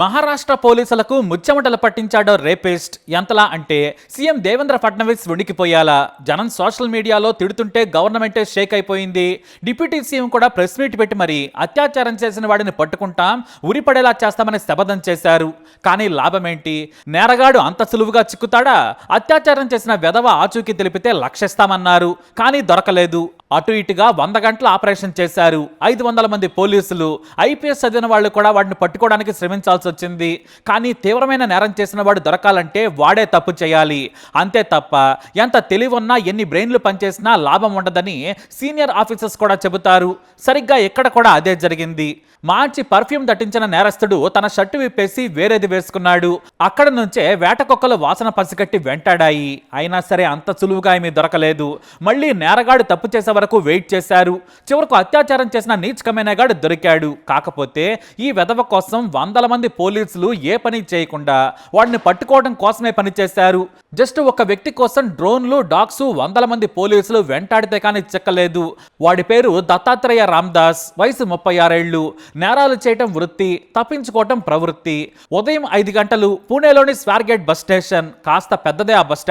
మహారాష్ట్ర పోలీసులకు ముచ్చెమటలు పట్టించాడో రేపిస్ట్. ఎంతలా అంటే సీఎం దేవేంద్ర ఫడ్నవీస్ వణికిపోయాలా జనం సోషల్ మీడియాలో తిడుతుంటే గవర్నమెంటే షేక్ అయిపోయింది. డిప్యూటీ సీఎం కూడా ప్రెస్ మీట్ పెట్టి మరి అత్యాచారం చేసిన వాడిని పట్టుకుంటాం ఉరిపడేలా చేస్తామని శపథం చేశారు. కానీ లాభమేంటి? నేరగాడు అంత సులువుగా చిక్కుతాడా? అత్యాచారం చేసిన వెధవ ఆచూకీ తెలిపితే లక్షిస్తామన్నారు. కానీ దొరకలేదు. అటు ఇటుగా వంద గంటల ఆపరేషన్ చేశారు. ఐదు వందల మంది పోలీసులు ఐపీఎస్ చదివిన వాళ్ళు కూడా వాడిని పట్టుకోవడానికి శ్రమించాల్సి వచ్చింది. కానీ తీవ్రమైన నేరం చేసిన వాడు దొరకాలంటే వాడే తప్పు చేయాలి. అంతే తప్ప ఎంత తెలివి ఉన్నా ఎన్ని బ్రెయిన్లు పనిచేసినా లాభం ఉండదని సీనియర్ ఆఫీసర్స్ కూడా చెబుతారు. సరిగ్గా ఇక్కడ కూడా అదే జరిగింది. మార్చి పర్ఫ్యూమ్ దట్టించిన నేరస్తుడు తన షర్టు విప్పేసి వేరేది వేసుకున్నాడు. అక్కడ నుంచే వేటకొక్కలు వాసన పసిగట్టి వెంటాడాయి. అయినా సరే అంత సులువుగా ఏమీ దొరకలేదు. మళ్ళీ నేరగాడు తప్పు చేసే వరకు వెయిట్ చేశారు. చివరకు అత్యాచారం చేసిన నీచ్ దొరికాడు. కాకపోతే ఈ వెధవ కోసం వందల మంది పోలీసులు ఏ పని చేయకుండా వాడిని పట్టుకోవడం కోసమే పనిచేశారు. జస్ట్ ఒక వ్యక్తి కోసం డ్రోన్లు డాగ్స్ వందల మంది పోలీసులు వెంటాడితే కానీ చిక్కలేదు. వాడి పేరు దత్తాత్రేయ రామ్దాస్ వయసు ముప్పై ఆరేళ్ళు నేరాలు చేయటం వృత్తి తప్పించుకోవటం ప్రవృత్తి. ఉదయం ఐదు గంటలు పూణేలోని స్వార్గేట్ బస్ స్టేషన్ కాస్త పెద్దదే ఆ బస్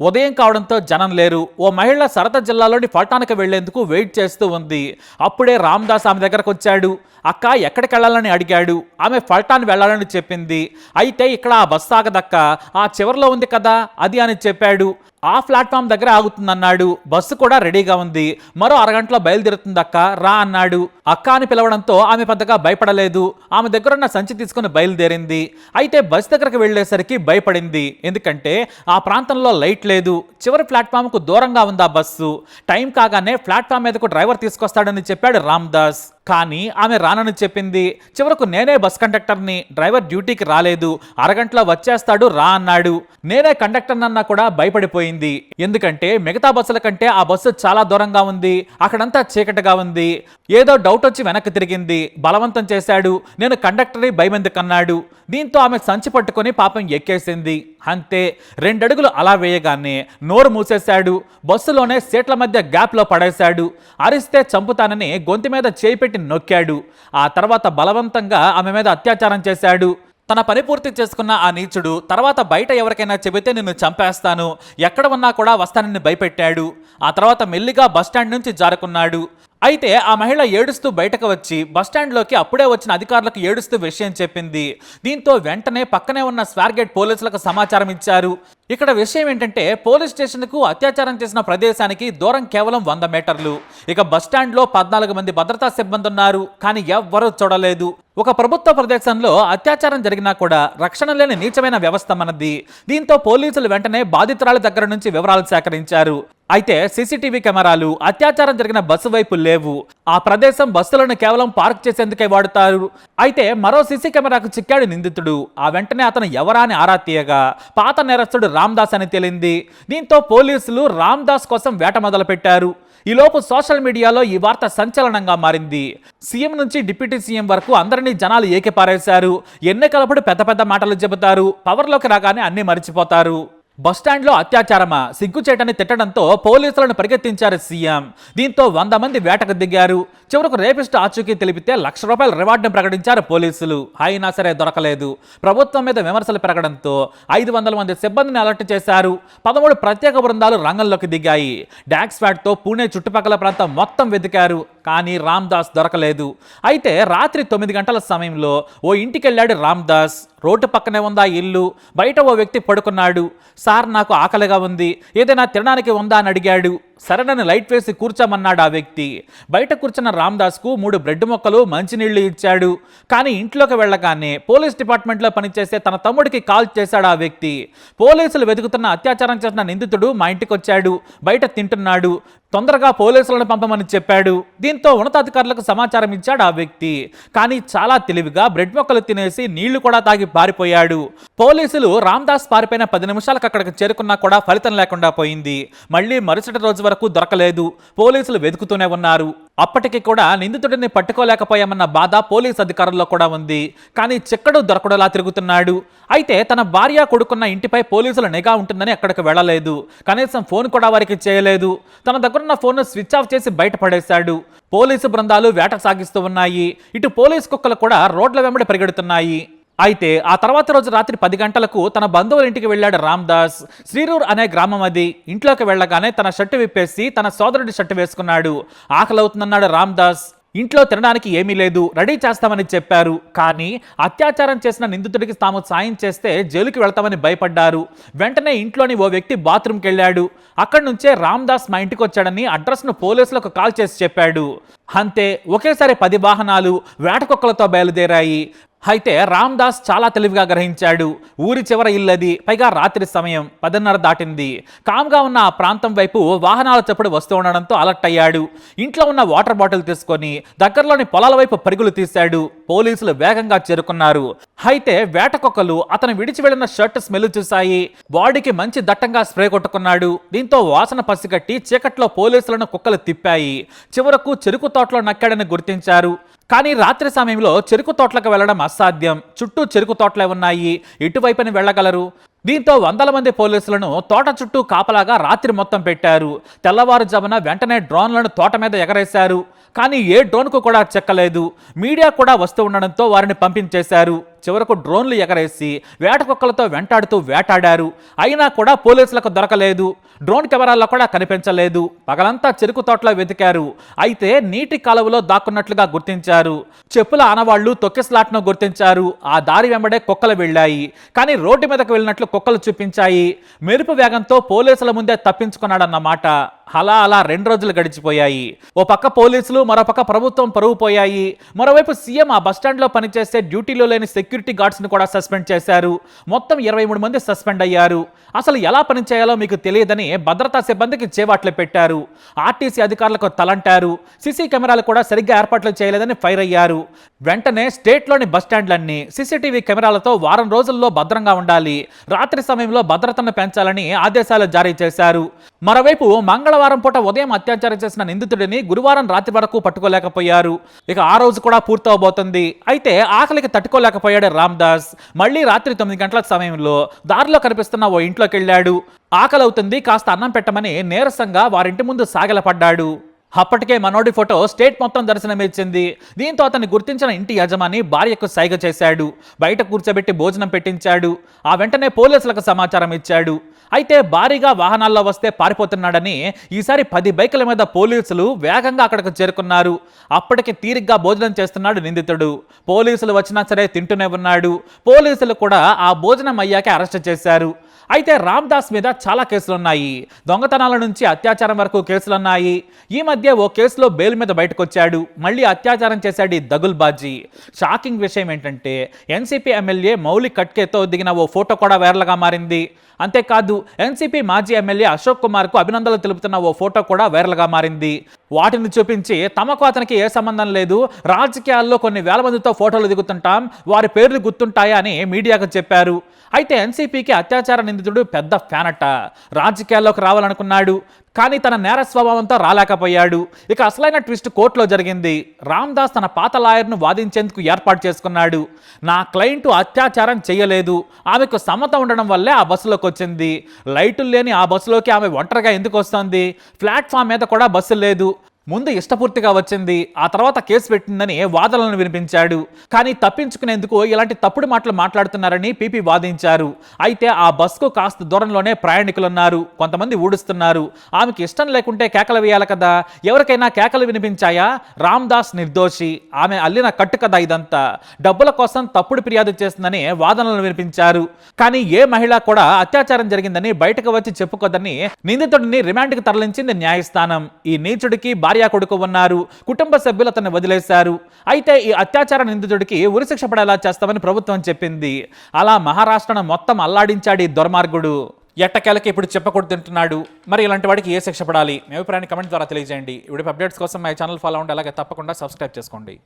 ఉదయం కావడంతో జనం లేరు. ఓ మహిళ సరత జిల్లాలోని పట్టణానికి వెళ్ళేందుకు వెయిట్ చేస్తూ ఉంది. అప్పుడే రామ్దాస్ ఆమె దగ్గరకు వచ్చాడు. అక్క ఎక్కడికి వెళ్ళాలని అడిగాడు. ఆమె ఫల్టాన్ వెళ్ళాలని చెప్పింది. అయితే ఇక్కడ ఆ బస్ ఆగదక్క. ఆ చివరిలో ఉంది కదా. అది అని చెప్పాడు. ఆ ప్లాట్ఫామ్ దగ్గర ఆగుతుందన్నాడు. బస్సు కూడా రెడీగా ఉంది. మరో అరగంటలో బయలుదేరుతుంది అక్క. రా అన్నాడు. అక్క అని పిలవడంతో ఆమె పెద్దగా భయపడలేదు. ఆమె దగ్గరున్న సంచి తీసుకుని బయలుదేరింది. అయితే బస్ దగ్గరకు వెళ్ళేసరికి భయపడింది. ఎందుకంటే ఆ ప్రాంతంలో లైట్ లేదు. చివరి ప్లాట్ఫామ్కు దూరంగా ఉంది ఆ బస్సు. టైం కాగానే ప్లాట్ఫామ్ మీదకు డ్రైవర్ తీసుకొస్తాడని చెప్పాడు రామ్దాస్. కానీ ఆమె రానని చెప్పింది. చివరకు నేనే బస్ కండక్టర్ని. డ్రైవర్ డ్యూటీకి రాలేదు. అరగంటలో వచ్చేస్తాడు రా అన్నాడు. నేనే కండక్టర్నన్నా కూడా భయపడిపోయింది. ఎందుకంటే మిగతా బస్సుల కంటే ఆ బస్సు చాలా దూరంగా ఉంది. అక్కడంతా చీకటిగా ఉంది. ఏదో డౌట్ వచ్చి వెనక్కి తిరిగింది. బలవంతం చేశాడు. నేను కండక్టర్ని భయమెందుకన్నాడు దీంతో ఆమె సంచి పట్టుకొని పాపం ఎక్కేసింది. అంతే. రెండడుగులు అలా వేయగానే నోరు మూసేశాడు. బస్సులోనే సీట్ల మధ్య గ్యాప్లో పడేశాడు. అరిస్తే చంపుతానని గొంతు మీద చేయి పెట్టి నొక్కాడు. ఆ తర్వాత బలవంతంగా ఆమె మీద అత్యాచారం చేశాడు. తన పని పూర్తి చేసుకున్న ఆ నీచుడు తర్వాత బయట ఎవరికైనా చెబితే నిన్ను చంపేస్తాను ఎక్కడ ఉన్నా కూడా వస్తానని భయపెట్టాడు. ఆ తర్వాత మెల్లిగా బస్టాండ్ నుంచి జారుకున్నాడు. అయితే ఆ మహిళ ఏడుస్తూ బయటకు వచ్చి బస్టాండ్లోకి అప్పుడే వచ్చిన అధికారులకు ఏడుస్తూ విషయం చెప్పింది. దీంతో వెంటనే పక్కనే ఉన్న స్వార్గేట్ పోలీసులకు సమాచారం ఇచ్చారు. ఇక్కడ విషయం ఏంటంటే పోలీస్ స్టేషన్కు అత్యాచారం చేసిన ప్రదేశానికి దూరం కేవలం వంద మీటర్లు. ఇక బస్టాండ్లో పద్నాలుగు మంది భద్రతా సిబ్బంది ఉన్నారు కానీ ఎవ్వరూ చూడలేదు. ఒక ప్రభుత్వ ప్రదేశంలో అత్యాచారం జరిగినా కూడా రక్షణ లేని నీచమైన వ్యవస్థ మనది. దీంతో పోలీసులు వెంటనే బాధితురాల దగ్గర నుంచి వివరాలు సేకరించారు. అయితే సీసీటీవీ కెమెరాలు అత్యాచారం జరిగిన బస్సు వైపు లేవు. ఆ ప్రదేశం బస్సులను కేవలం పార్క్ చేసేందుకే వాడుతారు. అయితే మరో సీసీ కెమెరాకు చిక్కాడు నిందితుడు. ఆ వెంటనే అతను ఎవరా అని ఆరా తీయగా పాత నేరస్తుడు రామ్దాస్ అని తేలింది. దీంతో పోలీసులు రామ్దాస్ కోసం వేట మొదలుపెట్టారు. ఈలోపు సోషల్ మీడియాలో ఈ వార్త సంచలనంగా మారింది. సీఎం నుంచి డిప్యూటీ సీఎం వరకు అందరినీ జనాలు ఏకిపారేశారు. ఎన్నికలప్పుడు పెద్ద పెద్ద మాటలు చెబుతారు. పవర్లోకి రాగానే అన్నీ మర్చిపోతారు. బస్టాండ్లో అత్యాచారమా? సిగ్గుచేటని తిట్టడంతో పోలీసులను పరిగెత్తించారు సీఎం. దీంతో వంద మంది వేటకు దిగారు. చివరకు రేపిస్ట్ ఆచూకీ తెలిపితే లక్ష రూపాయల రివార్డును ప్రకటించారు పోలీసులు. అయినా సరే దొరకలేదు. ప్రభుత్వం మీద విమర్శలు పెరగడంతో ఐదు వందల మంది సిబ్బందిని అలర్ట్ చేశారు. పదమూడు ప్రత్యేక బృందాలు రంగంలోకి దిగాయి. డాక్స్ ఫ్యాట్తో పూణే చుట్టుపక్కల ప్రాంతం మొత్తం వెతికారు. కానీ రామ్దాస్ దొరకలేదు. అయితే రాత్రి తొమ్మిది గంటల సమయంలో ఓ ఇంటికి వెళ్ళాడు రామ్దాస్. రోడ్డు పక్కనే ఉందా ఇల్లు? బయట ఓ వ్యక్తి పడుకున్నాడు. సార్ నాకు ఆకలిగా ఉంది. ఏదైనా తినడానికి ఉందా? అని అడిగాడు. సరేనని లైట్ వేసి కూర్చోమన్నాడు ఆ వ్యక్తి. బయట కూర్చున్న రామ్దాస్కు మూడు బ్రెడ్ మొక్కలు మంచినీళ్ళు ఇచ్చాడు. కానీ ఇంట్లోకి వెళ్ళగానే పోలీస్ డిపార్ట్మెంట్లో పనిచేసే తన తమ్ముడికి కాల్ చేశాడు ఆ వ్యక్తి. పోలీసులు వెతుకుతున్న అత్యాచారం చేసిన నిందితుడు మా ఇంటికి వచ్చాడు బయట తింటున్నాడు. తొందరగా పోలీసులను పంపమని చెప్పాడు. దీంతో ఉన్నతాధికారులకు సమాచారం ఇచ్చాడు ఆ వ్యక్తి. కానీ చాలా తెలివిగా బ్రెడ్ మొక్కలు తినేసి నీళ్ళు కూడా తాగి పారిపోయాడు. పోలీసులు రామ్దాస్ పారిపోయిన పది నిమిషాలకు అక్కడికి చేరుకున్నా కూడా ఫలితం లేకుండా పోయింది. మళ్ళీ మరుసటి రోజు వరకు దొరకలేదు. పోలీసులు వెతుకుతూనే ఉన్నారు. అప్పటికి కూడా నిందితుడిని పట్టుకోలేకపోయామన్న బాధ పోలీస్ అధికారుల్లో కూడా ఉంది. కానీ చిక్కడు దొరకడలా తిరుగుతున్నాడు. అయితే తన భార్య కొడుకున్న ఇంటిపై పోలీసుల నిఘా ఉంటుందని అక్కడికి వెళ్ళలేదు. కనీసం ఫోన్ కూడా వారికి చేయలేదు. తన దగ్గరున్న ఫోన్ను స్విచ్ ఆఫ్ చేసి బయటపడేశాడు పోలీసు బృందాలు వేట సాగిస్తూ ఉన్నాయి. ఇటు పోలీసు కుక్కలు కూడా రోడ్ల వెంబడి పరిగెడుతున్నాయి. అయితే ఆ తర్వాత రోజు రాత్రి పది గంటలకు తన బంధువుల ఇంటికి వెళ్ళాడు రామ్దాస్. శ్రీరూర్ అనే గ్రామం అది. ఇంట్లోకి వెళ్ళగానే తన షర్టు విప్పేసి తన సోదరుడి షర్టు వేసుకున్నాడు. ఆకలవుతుందన్నాడు రామ్దాస్. ఇంట్లో తినడానికి ఏమీ లేదు. రెడీ చేస్తామని చెప్పారు. కానీ అత్యాచారం చేసిన నిందితుడికి తాము సాయం చేస్తే జైలుకి వెళ్తామని భయపడ్డారు. వెంటనే ఇంట్లోని ఓ వ్యక్తి బాత్రూమ్కి వెళ్ళాడు. అక్కడి నుంచే రామ్దాస్ మా ఇంటికి వచ్చాడని అడ్రస్ను పోలీసులకు కాల్ చేసి చెప్పాడు. అంతే. ఒకేసారి పది వాహనాలు వేటకొక్కలతో బయలుదేరాయి. అయితే రామ్ దాస్ చాలా తెలివిగా గ్రహించాడు. ఊరి చివర ఇల్లది పైగా రాత్రి సమయం పదిన్నర దాటింది. కామ్గా ఉన్న ఆ ప్రాంతం వైపు వాహనాల చప్పుడు వస్తూ ఉండడంతో అలర్ట్ అయ్యాడు. ఇంట్లో ఉన్న వాటర్ బాటిల్ తీసుకొని దగ్గరలోని పొలాల వైపు పరుగులు తీశాడు. పోలీసులు వేగంగా చేరుకున్నారు. అయితే వేటకొక్కలు అతను విడిచి వెళ్ళిన షర్ట్ స్మెల్ చూశాయి. బాడీకి మంచి దట్టంగా స్ప్రే కొట్టుకున్నాడు. దీంతో వాసన పసిగట్టి చీకట్లో పోలీసులను కుక్కలు తిప్పాయి. చివరకు చెరుకు తోటలో నక్కాడని గుర్తించారు. కానీ రాత్రి సమయంలో చెరుకు తోటలకు వెళ్ళడం అసాధ్యం. చుట్టూ చెరుకు తోటలే ఉన్నాయి. ఇటువైపుని వెళ్ళగలరు? దీంతో వందల మంది పోలీసులను తోట చుట్టూ కాపలాగా రాత్రి మొత్తం పెట్టారు. తెల్లవారుజామున వెంటనే డ్రోన్లను తోట మీద ఎగరేశారు. కానీ ఏ డ్రోన్కు కూడా చెక్కలేదు. మీడియా కూడా వస్తూ ఉండడంతో వారిని పంపించేశారు. చివరకు డ్రోన్లు ఎగరేసి వేటకుక్కలతో వెంటాడుతూ వేటాడారు. అయినా కూడా పోలీసులకు దొరకలేదు. డ్రోన్ కెమెరాల్లో కూడా కనిపించలేదు. పగలంతా చెరుకు తోటలో వెతికారు. అయితే నీటి కాలువలో దాక్కున్నట్లుగా గుర్తించారు. చెప్పుల ఆనవాళ్ళు తొక్కిస్లాట్ను గుర్తించారు. ఆ దారి వెంబడే కుక్కలు వెళ్ళాయి. కానీ రోడ్డు మీదకు వెళ్ళినట్లు కుక్కలు చూపించాయి. మెరుపు వేగంతో పోలీసుల ముందే తప్పించుకున్నాడన్నమాట. అలా అలా రెండు రోజులు గడిచిపోయాయి. ఓ పక్క పోలీసులు మరో పక్క ప్రభుత్వం పరువు పోయాయి మరోవైపు సీఎం ఆ బస్టాండ్లో పనిచేసే డ్యూటీలో లేని సెక్యూరిటీ గార్డ్స్ని కూడా సస్పెండ్ చేశారు. మొత్తం ఇరవై మూడు మంది సస్పెండ్ అయ్యారు. అసలు ఎలా పనిచేయాలో మీకు తెలియదని భద్రతా సిబ్బందికి చేవాట్లు పెట్టారు. ఆర్టీసీ అధికారులకు తలంటారు. సీసీ కెమెరాలు కూడా సరిగ్గా ఏర్పాట్లు చేయలేదని ఫైర్ అయ్యారు. వెంటనే స్టేట్లోని బస్టాండ్లన్నీ సీసీటీవీ కెమెరాలతో వారం రోజుల్లో భద్రంగా ఉండాలి. రాత్రి సమయంలో భద్రతను పెంచాలని ఆదేశాలు జారీ చేశారు. మరోవైపు మంగళవారం పూట ఉదయం అత్యాచారం చేసిన నిందితుడిని గురువారం రాత్రి వరకు పట్టుకోలేకపోయారు. ఇక ఆ రోజు కూడా పూర్తవబోతుంది. అయితే ఆకలికి తట్టుకోలేకపోయాడు రామ్దాస్. మళ్ళీ రాత్రి తొమ్మిది గంటల సమయంలో దారిలో కనిపిస్తున్న ఓ ఇంట్లోకి వెళ్ళాడు. ఆకలి అవుతుంది కాస్త అన్నం పెట్టమని నీరసంగా వారింటి ముందు సాగలపడ్డాడు. అప్పటికే మనోడి ఫోటో స్టేట్ మొత్తం దర్శనమిచ్చింది. దీంతో అతన్ని గుర్తించిన ఇంటి యజమాని భార్యకు సైగ చేశాడు. బయట కూర్చోబెట్టి భోజనం పెట్టించాడు. ఆ వెంటనే పోలీసులకు సమాచారం ఇచ్చాడు. అయితే భారీగా వాహనాల్లో వస్తే పారిపోతున్నాడని ఈసారి పది బైకుల మీద పోలీసులు వేగంగా అక్కడికి చేరుకున్నారు. అప్పటికి తీరిగ్గా భోజనం చేస్తున్నాడు నిందితుడు. పోలీసులు వచ్చినా సరే తింటూనే ఉన్నాడు. పోలీసులు కూడా ఆ భోజనం అయ్యాకే అరెస్ట్ చేశారు. అయితే రామ్ దాస్ మీద చాలా కేసులున్నాయి. దొంగతనాల నుంచి అత్యాచారం వరకు కేసులున్నాయి. ఈ మధ్య ఓ కేసులో బెయిల్ మీద బయటకు వచ్చాడు మళ్ళీ అత్యాచారం చేశాడు ఈ దగుల్ బాజీ. షాకింగ్ విషయం ఏంటంటే ఎన్సీపీ ఎమ్మెల్యే మౌలి కట్కేతో దిగిన ఓ ఫోటో కూడా వైరల్గా మారింది. అంతేకాదు ఎన్సీపీ మాజీ ఎమ్మెల్యే అశోక్ కుమార్కు అభినందనలు తెలుపుతున్న ఓ ఫోటో కూడా వైరల్గా మారింది. వాటిని చూపించి తమకు అతనికి ఏ సంబంధం లేదు. రాజకీయాల్లో కొన్ని వేల మందితో ఫోటోలు దిగుతుంటాం. వారి పేర్లు గుర్తుంటాయా అని మీడియాకు చెప్పారు. అయితే ఎన్సీపీకి అత్యాచార నిందితుడు పెద్ద ఫ్యానట రాజకీయాల్లోకి రావాలనుకున్నాడు. కానీ తన నేర స్వభావంతో రాలేకపోయాడు. ఇక అసలైన ట్విస్ట్ కోర్టులో జరిగింది. రామ్దాస్ తన పాత లాయర్ను వాదించేందుకు ఏర్పాటు చేసుకున్నాడు. నా క్లయింట్ అత్యాచారం చేయలేదు. ఆమెకు సమ్మత ఉండడం వల్లే ఆ బస్సులోకి వచ్చింది. లైటులు లేని ఆ బస్సులోకి ఆమె ఒంటరిగా ఎందుకు వస్తుంది? ప్లాట్ఫామ్ మీద కూడా బస్సు లేదు. ముందు ఇష్టపూర్తిగా వచ్చింది ఆ తర్వాత కేసు పెట్టిందని వాదనలను వినిపించాడు. కానీ తప్పించుకునేందుకు ఇలాంటి తప్పుడు మాటలు మాట్లాడుతున్నారని పీపీ వాదించారు. అయితే ఆ బస్కు కాస్త దూరంలోనే ప్రయాణికులున్నారు. కొంతమంది ఊడుస్తున్నారు. ఆమెకి ఇష్టం లేకుంటే కేకలు వేయాలి కదా. ఎవరికైనా కేకలు వినిపించాయా? రామ్ దాస్ నిర్దోషి. ఆమె అల్లిన కట్టు కదా ఇదంతా. డబ్బుల కోసం తప్పుడు ఫిర్యాదు చేస్తుందని వాదనలు వినిపించారు. కానీ ఏ మహిళ కూడా అత్యాచారం జరిగిందని బయటకు వచ్చి చెప్పుకోదని నిందితుడిని రిమాండ్కి తరలించింది న్యాయస్థానం. ఈ నీచుడికి భార్య కొడుకు ఉన్నారు కుటుంబ సభ్యులు అతన్ని వదిలేశారు. అయితే ఈ అత్యాచార నిందితుడికి ఉరిశిక్ష పడేలా చేస్తామని ప్రభుత్వం చెప్పింది. అలా మహారాష్ట్రను మొత్తం అల్లాడించాడు ఈ దుర్మార్గుడు. ఎట్టకేలకి ఇప్పుడు చెప్పకూడదు తింటున్నాడు. మరి ఇలాంటి వాడికి ఏ శిక్ష పడాలి? మీ అభిప్రాయాన్ని కమెంట్ ద్వారా తెలియజేయండి. ఇప్పుడు అప్డేట్స్ కోసం మా ఛానల్ ఫాలో అవ్వండి. అలాగే తప్పకుండా సబ్స్క్రైబ్ చేసుకోండి.